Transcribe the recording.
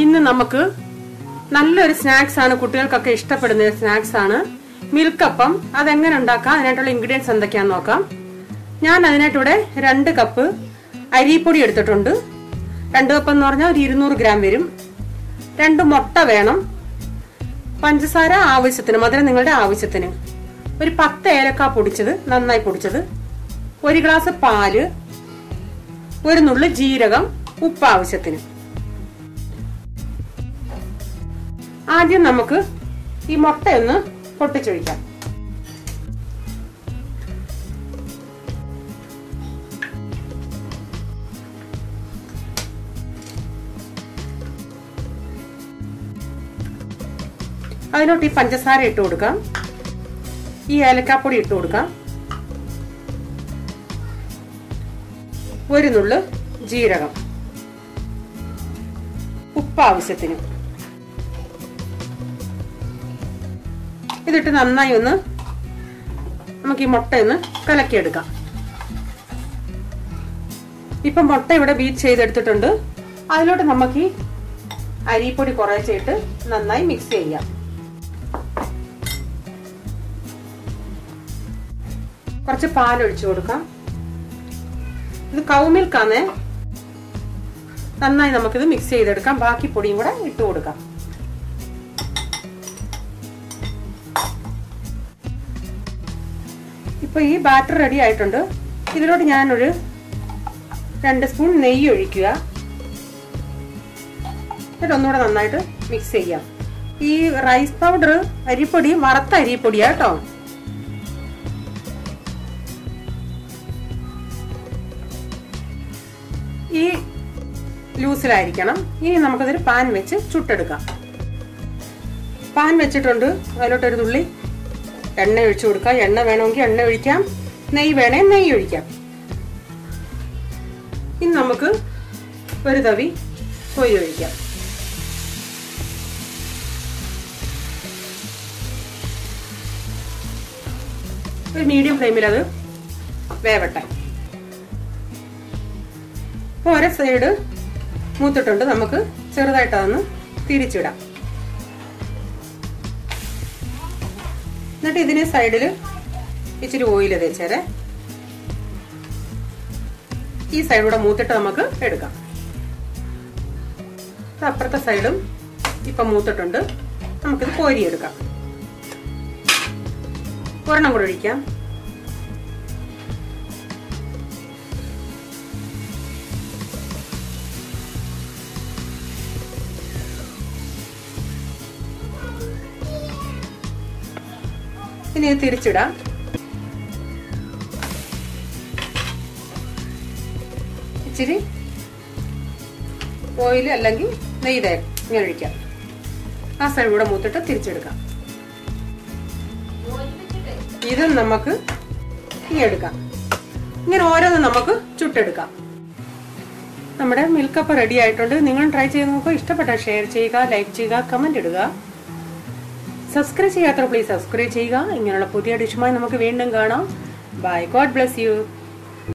ഇന്ന് നമുക്ക് നല്ലൊരു സ്നാക്സ് ആണ് കുട്ടികൾക്കൊക്കെ ഇഷ്ടപ്പെടുന്ന ഒരു സ്നാക്സ് ആണ്. മിൽക്ക് അപ്പം അതെങ്ങനെ ഉണ്ടാക്കാം? അതിനായിട്ടുള്ള ഇൻഗ്രീഡിയൻസ് എന്തൊക്കെയാന്ന് നോക്കാം. ഞാൻ അതിനായിട്ടിവിടെ രണ്ട് കപ്പ് അരിപ്പൊടി എടുത്തിട്ടുണ്ട്. രണ്ട് കപ്പ് എന്ന് പറഞ്ഞാൽ ഒരു ഇരുന്നൂറ് ഗ്രാം വരും. രണ്ട് മുട്ട വേണം. പഞ്ചസാര ആവശ്യത്തിന് മധുരം നിങ്ങളുടെ ആവശ്യത്തിന്. ഒരു പത്ത് ഏലക്ക പൊടിച്ചത് നന്നായി പൊടിച്ചത്. ഒരു ഗ്ലാസ് പാൽ. ഒരു നുള്ളു ജീരകം ഉപ്പ് ആവശ്യത്തിന്. ആദ്യം നമുക്ക് ഈ മുട്ടയൊന്ന് പൊട്ടിച്ചൊഴിക്കാം. അതിലോട്ട് ഈ പഞ്ചസാര ഇട്ട് കൊടുക്കാം. ഈ ഏലക്കാപ്പൊടി ഇട്ട് കൊടുക്കാം. ഒരു നുള്ളു ജീരകം. ഉപ്പ് ആവശ്യത്തിന്. ഇതിട്ട് നന്നായി ഒന്ന് നമുക്ക് ഈ മുട്ട ഒന്ന് കലക്കിയെടുക്കാം. ഇപ്പം മുട്ട ഇവിടെ ബീറ്റ് ചെയ്തെടുത്തിട്ടുണ്ട്. അതിലോട്ട് നമുക്ക് ഈ അരിപ്പൊടി കുറച്ചിട്ട് നന്നായി മിക്സ് ചെയ്യാം. കുറച്ച് പാൽ പാലൊഴിച്ചു കൊടുക്കാം. ഇത് കൗമിൽക്കാന്നേ നന്നായി നമുക്കിത് മിക്സ് ചെയ്തെടുക്കാം. ബാക്കി പൊടിയും കൂടെ ഇട്ട് കൊടുക്കാം. ഇപ്പൊ ഈ ബാറ്റർ റെഡി ആയിട്ടുണ്ട്. ഇതിലോട്ട് ഞാനൊരു രണ്ട് സ്പൂൺ നെയ്യ് ഒഴിക്കുക. എന്നിട്ട് ഒന്നുകൂടെ നന്നായിട്ട് മിക്സ് ചെയ്യാം ഈ റൈസ് പൗഡർ അരിപ്പൊടി വറുത്ത അരിപ്പൊടിയാണ് കേട്ടോ ഈ ലൂസിലായിരിക്കണം. ഇനി നമുക്കതൊരു പാൻ വെച്ച് ചുട്ടെടുക്കാം. പാൻ വെച്ചിട്ടുണ്ട്. അതിലോട്ടൊരു തുള്ളി എണ്ണ ഒഴിച്ചു കൊടുക്കാം. എണ്ണ വേണമെങ്കിൽ എണ്ണ ഒഴിക്കാം. നെയ്യ് വേണേ നെയ്യ് ഒഴിക്കാം. ഇനി നമുക്ക് ഒരു തവി പൊരി ഒഴിക്കാം. ഒരു മീഡിയം ഫ്ലെയിമിൽ അത് വേവട്ടെ. അപ്പോൾ ഒരേ സൈഡ് മൂത്തിട്ടുണ്ട്. നമുക്ക് ചെറുതായിട്ട് അതൊന്ന് തിരിച്ചിടാം. എന്നിട്ട് ഇതിനെ സൈഡിൽ ഇച്ചിരി ഓയിൽ തേച്ചേരെ. ഈ സൈഡൂടെ മൂത്തിട്ട് നമുക്ക് എടുക്കാം. അപ്പുറത്തെ സൈഡും ഇപ്പം മൂത്തിട്ടുണ്ട്. നമുക്കിത് കോരിയെടുക്കാം ഒരെണ്ണം കൂടെ ഒഴിക്കാം. ഇനി തിരിച്ചിടാം. ഇച്ചിരി ഓയിൽ അല്ലെങ്കിൽ നെയ്യ് തേ ഇങ്ങനെ ഒഴിക്കാം. ആ സൈഡ് കൂടെ മൂത്തിട്ട് തിരിച്ചെടുക്കാം. ഇത് നമുക്ക് ഇങ്ങനെ എടുക്കാം. ഇങ്ങനെ ഓരോന്നും നമുക്ക് ചുട്ടെടുക്കാം. നമ്മുടെ മിൽക്കപ്പ് റെഡി ആയിട്ടുണ്ട്. നിങ്ങൾ ട്രൈ ചെയ്ത് നോക്കുക ഇഷ്ടപ്പെട്ട ഷെയർ ചെയ്യുക ലൈക്ക് ചെയ്യുക കമന്റ് ഇടുക. സബ്സ്ക്രൈബ് ചെയ്യാത്തവർ പ്ലീസ് സബ്സ്ക്രൈബ് ചെയ്യുക. ഇങ്ങനെയുള്ള പുതിയ ഡിഷുമായി നമുക്ക് വീണ്ടും കാണാം. By God bless you